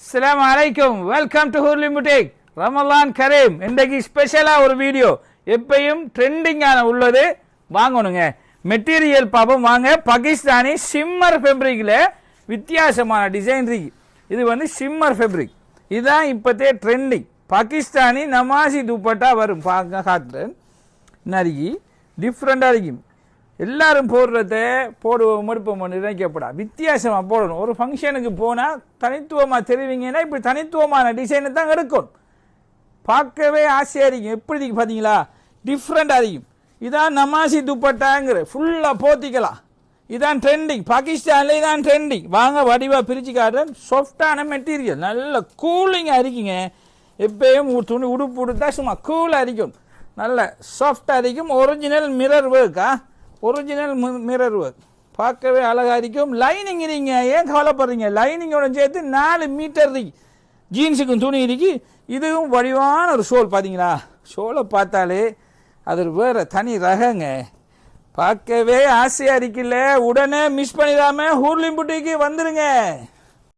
அஸ்லாம் அலைக்கும் welcome to ஹூர்லி முட்டேக் ரமலான் கரீம் இன்றைக்கு ஸ்பெஷலாக ஒரு வீடியோ எப்பயும் ட்ரெண்டிங்கான உள்ளது. வாங்கணுங்க. மெட்டீரியல் பார்ப்போம். வாங்க. பாகிஸ்தானி ஷிம்மர் ஃபேப்ரிக்கில் வித்தியாசமான டிசைன் இருக்கு. இது வந்து ஷிம்மர் ஃபேப்ரிக் இதுதான் இப்போத்தே ட்ரெண்டிங் பாகிஸ்தானி நமாசி துப்பட்டா வரும். பார்க்க காட்டுறேன். நறுக்கி டிஃப்ரெண்ட்டாக இருக்கும் எல்லாரும் போடுறத போடுவோம் மடுப்போம் நினைக்கப்படா வித்தியாசமாக போடணும். ஒரு ஃபங்க்ஷனுக்கு போனால் தனித்துவமாக தெரிவிங்கன்னா இப்படி தனித்துவமான டிசைனை தான் எடுக்கும். பார்க்கவே ஆசையாக இருக்கும். எப்படி இருக்கு பார்த்தீங்களா டிஃப்ரெண்ட்டாக இருக்கும். இதான் நமாசி துப்பட்டாங்கிற ஃபுல்லாக போத்திக்கலாம். இதான் ட்ரெண்டிங் பாகிஸ்தான்ல இதான் ட்ரெண்டிங் வாங்க வடிவாக பிரித்து காட்டுறேன். சாஃப்டான மெட்டீரியல் நல்ல கூலிங்காக அரிக்குங்க எப்பயும் துணி உடுப்பு உடுத்தா சும்மா கூலாக இருக்கும். நல்ல சாஃப்டாக இருக்கும். ஒரிஜினல் மிரர் ஒர்க்கா ஒரிஜினல் மிரர் ஒர்க் பார்க்கவே அழகாக இருக்கும் லைனிங் நீங்கள் ஏன் கவலைப்படுறீங்க? லைனிங்கோட சேர்த்து நாலு மீட்டர் ஜீன்ஸுக்கும் துணி இருக்கு. இதுவும் வடிவான ஒரு ஷோல் பார்த்தீங்களா ஷோலை பார்த்தாலே அது வேறு தனி ரகங்க. பார்க்கவே ஆசையாக இருக்குல்ல. உடனே மிஸ் பண்ணிடாம ஹூர்லிம்புட்டிக்கு வந்துடுங்க